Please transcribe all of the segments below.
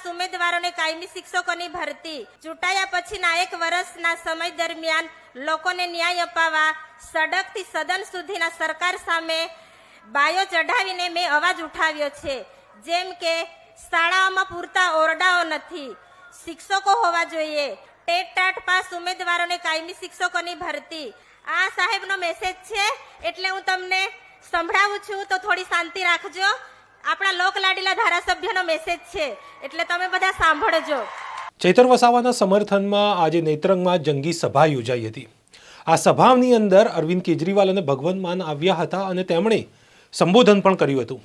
Pass ઉમેદવારોને કાયમી શિક્ષકોની ભરતી. ચૂંટાયા પછીના એક વર્ષના સમય દરમિયાન લોકોને ન્યાય અપાવવા સડકથી સદન સુધીના સરકાર સામે બાયો ચઢાવીને મેં અવાજ ઉઠાવ્યો છે. જેમ કે, શાળાઓમાં પૂરતા ઓરડાઓ નથી. શિક્ષકો હોવા જોઈએ. ટેટ ટાટ પાસ ઉમેદવારોને કાયમી શિક્ષકોની ભરતી. આ સાહેબનો મેસેજ છે. એટલે હું તમને સંભળાવું છું. તો થોડી શાંતિ રાખજો. આપણા લોકલાડીલા ધારાસભ્યનો મેસેજ છે. એટલે તમે બધા સાંભળજો. ચૈતર વસાવાના સમર્થનમાં આજે નેત્રંગમાં જંગી સભા યોજાઈ હતી. આ સભાની અંદર અરવિંદ કેજરીવાલ અને ભગવંત માન આવ્યા હતા અને તેમણે સંબોધન પણ કર્યું હતું.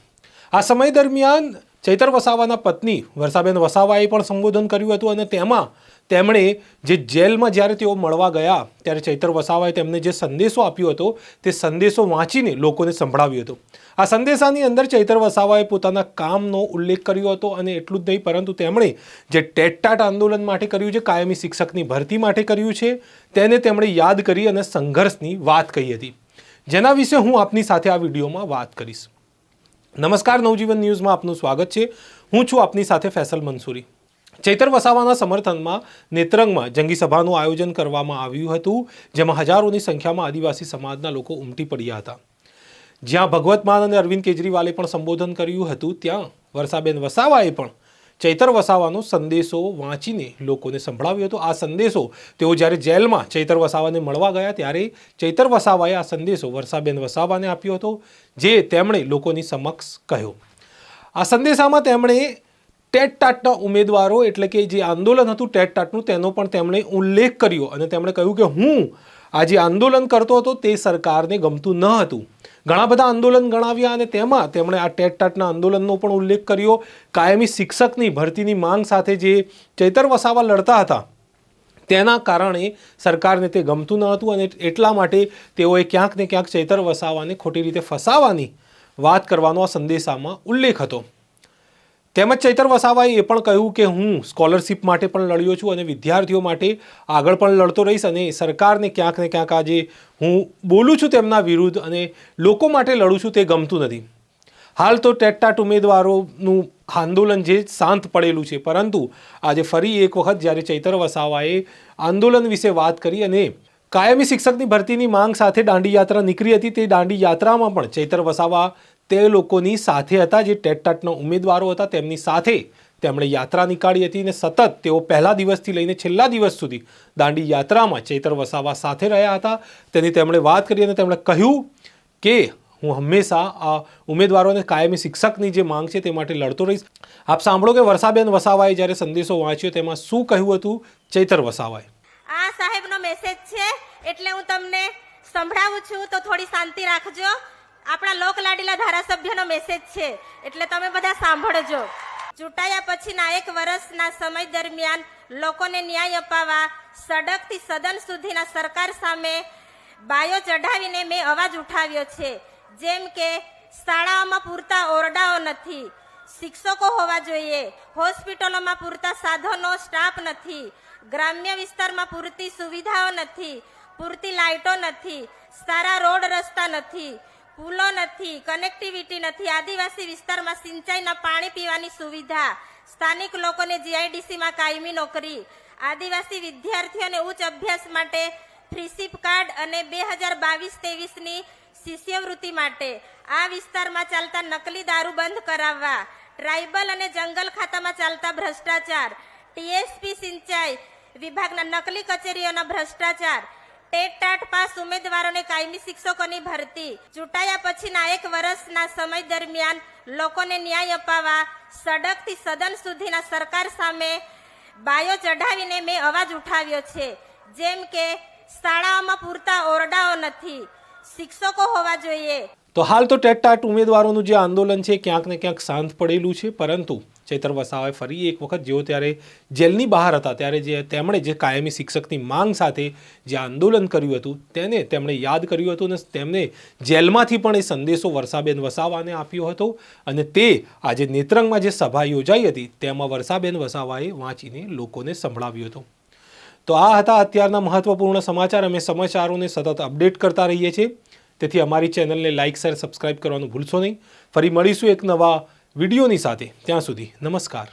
આ સમય દરમિયાન ચૈતર વસાવાના પત્ની વર્ષાબેન વસાવાએ પણ સંબોધન કર્યું હતું અને તેમાં તેમણે જે જેલમાં જ્યારે તેઓ મળવા ગયા, ત્યારે ચૈતર વસાવાએ તેમને જે સંદેશો આપ્યો હતો, તે સંદેશો વાંચીને લોકોને સંભળાવ્યો હતો. આ સંદેશાની અંદર ચૈતર વસાવાએ પોતાના કામનો ઉલ્લેખ કર્યો હતો અને એટલું જ નહીં, પરંતુ તેમણે જે ટેટટાટ આંદોલન માટે કર્યું છે, કાયમી શિક્ષકની ભરતી માટે કર્યું છે, તેને તેમણે યાદ કરી અને સંઘર્ષની વાત કહી હતી. જેના વિશે હું આપની સાથે આ વિડીયોમાં વાત કરીશ. નમસ્કાર, નવજીવન ન્યૂઝમાં આપનું સ્વાગત છે. હું છું આપની સાથે ફેસલ મંસૂરી. ચૈતર વસાવાના સમર્થનમાં નેત્રંગમાં જંગી સભાનું આયોજન કરવામાં આવ્યું હતું, જેમાં હજારોની સંખ્યામાં આદિવાસી સમાજના લોકો ઉમટી પડ્યા હતા. જ્યાં ભગવત માન અને અરવિંદ કેજરીવાલે પણ સંબોધન કર્યું હતું, ત્યાં વર્ષાબેન વસાવાએ પણ ચૈતર વસાવાનો સંદેશો વાંચીને લોકોને સંભળાવ્યો હતો. આ સંદેશો તેઓ જ્યારે જેલમાં ચૈતર વસાવાને મળવા ગયા, ત્યારે ચૈતર વસાવાએ આ સંદેશો વર્ષાબેન વસાવાને આપ્યો હતો, જે તેમણે લોકોની સમક્ષ કહ્યો. આ સંદેશામાં તેમણે ટેટ ટાટના ઉમેદવારો એટલે કે જે આંદોલન હતું ટેટ ટાટનું, તેનો પણ તેમણે ઉલ્લેખ કર્યો અને તેમણે કહ્યું કે હું આ જે આંદોલન કરતો હતો તે સરકારને ગમતું ન હતું. ઘણા બધા આંદોલન ગણાવ્યા અને તેમાં તેમણે આ ટેટ ટાટના આંદોલનનો પણ ઉલ્લેખ કર્યો. કાયમી શિક્ષકની ભરતીની માંગ સાથે જે ચૈતર વસાવા લડતા હતા, તેના કારણે સરકારને તે ગમતું ન હતું અને એટલા માટે તેઓએ ક્યાંક ને ક્યાંક ચૈતર વસાવાને ખોટી રીતે ફસાવાની વાત કરવાનો આ સંદેશામાં ઉલ્લેખ હતો. તેમજ ચૈતર વસાવાએ એ પણ કહ્યું કે હું સ્કોલરશિપ માટે પણ લડ્યો છું અને વિદ્યાર્થીઓ માટે આગળ પણ લડતો રહીશ અને સરકારને ક્યાંક ને ક્યાંક આજે હું બોલું છું તેમના વિરુદ્ધ અને લોકો માટે લડું છું તે ગમતું નથી. હાલ તો ટેટટાટ ઉમેદવારોનું આંદોલન જે શાંત પડેલું છે, પરંતુ આજે ફરી એક વખત જ્યારે ચૈતર વસાવાએ આંદોલન વિશે વાત કરી અને કાયમી શિક્ષકની ભરતીની માંગ સાથે દાંડી યાત્રા નીકળી હતી, તે દાંડી યાત્રામાં પણ ચૈતર વસાવા તે લોકોની સાથે હતા જે ટેટટાટના ઉમેદવારો હતા. તેમની સાથે તેમણે યાત્રા નીકાળી હતી અને સતત તેઓ પહેલા દિવસથી લઈને છેલ્લા દિવસ સુધી દાંડી યાત્રામાં ચૈતર વસાવા સાથે રહ્યા હતા. તેની તેમણે વાત કરી અને તેમણે કહ્યું કે, હું હંમેશા આ ઉમેદવારોને કાયમી શિક્ષકની જે માંગ છે તે માટે લડતો રહીશ. આપ સાંભળો કે વરસાબેન વસાવાએ જ્યારે સંદેશો વાંચ્યો તેમાં શું કહ્યું હતું? ચૈતર વસાવાએ. આ સાહેબનો મેસેજ છે. એટલે હું તમને સંભળાવું છું. તો થોડી શાંતિ રાખજો. આપણા લોકલાડીલા ધારાસભ્યનો મેસેજ છે. એટલે તમે બધા સાંભળજો. ચૂંટાયા પછીના એક વર્ષના સમય દરમિયાન લોકોને ન્યાય અપાવવા સડકથી સદન સુધીના સરકાર સામે બાયો ચઢાવીને મેં અવાજ ઉઠાવ્યો છે. જેમ કે, શાળાઓમાં પૂરતા ઓરડાઓ નથી, શિક્ષકો હોવા જોઈએ, હોસ્પિટલોમાં પૂરતા સાધનો, સ્ટાફ નથી, ગ્રામ્ય વિસ્તારમાં પૂરતી સુવિધાઓ નથી, પૂરતી લાઇટો નથી, સારા રોડ રસ્તા નથી પુલો નથી કનેક્ટિવિટી નથી. આદિવાસી વિસ્તારમાં સિંચાઈના પાણી પીવાની સુવિધા. સ્થાનિક લોકોને જીઆઈડીસીમાં કાયમી નોકરી. આદિવાસી વિદ્યાર્થીઓને ઉચ્ચ અભ્યાસ માટે ફ્રીશીપ કાર્ડ અને બે હજાર બાવીસ ત્રેવીસની શિષ્યવૃત્તિ માટે. આ વિસ્તારમાં ચાલતા નકલી દારૂ બંધ કરાવવા. ટ્રાઇબલ અને જંગલ ખાતામાં ચાલતા ભ્રષ્ટાચાર. ટીએસપી સિંચાઈ વિભાગના નકલી કચેરીઓના ભ્રષ્ટાચાર. ટેટ ટાટ પાસ ઉમેદવારોને કાયમી શિક્ષકોની ભરતી? ચૂંટાયા પછીના એક વર્ષના સમય દરમિયાન લોકોને ન્યાય અપાવવા સડકથી સદન સુધીના સરકાર સામે બાયો ચઢાવીને મેં અવાજ ઉઠાવ્યો છે. જેમ કે, શાળાઓમાં પૂરતા ઓરડાઓ નથી, શિક્ષકો હોવા જોઈએ. તો હાલ તો ટેટટાટ ઉમેદવારોનું જે આંદોલન છે, ક્યાંક ને ક્યાંક શાંત પડેલું છે, પરંતુ ચૈતર વસાવાએ ફરી એક વખત જેઓ ત્યારે જેલની બહાર હતા, ત્યારે જે તેમણે જે કાયમી શિક્ષકની માંગ સાથે જે આંદોલન કર્યું હતું, તેને તેમણે યાદ કર્યું હતું અને તેમને જેલમાંથી પણ એ સંદેશો વર્ષાબેન વસાવાને આપ્યો હતો અને તે આજે નેત્રંગમાં જે સભા યોજાઈ હતી, તેમાં વર્ષાબેન વસાવાએ વાંચીને લોકોને સંભળાવ્યું હતું. તો આ હતા અત્યારના મહત્વપૂર્ણ સમાચાર. અમે સમાચારોને સતત અપડેટ કરતા રહીએ છીએ. તેથી અમારી ચેનલને લાઇક, શેર, સબસ્ક્રાઇબ કરવાનું ભૂલશો નહીં. ફરી મળીશું એક નવા વિડીયોની સાથે ત્યાં સુધી નમસ્કાર.